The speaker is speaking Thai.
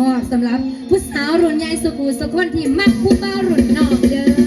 มอบสำหรับผู้สาวรุ่นใหญ่สุกูสุคนที่มักผู้บ้ารุ่นนอกเด้อ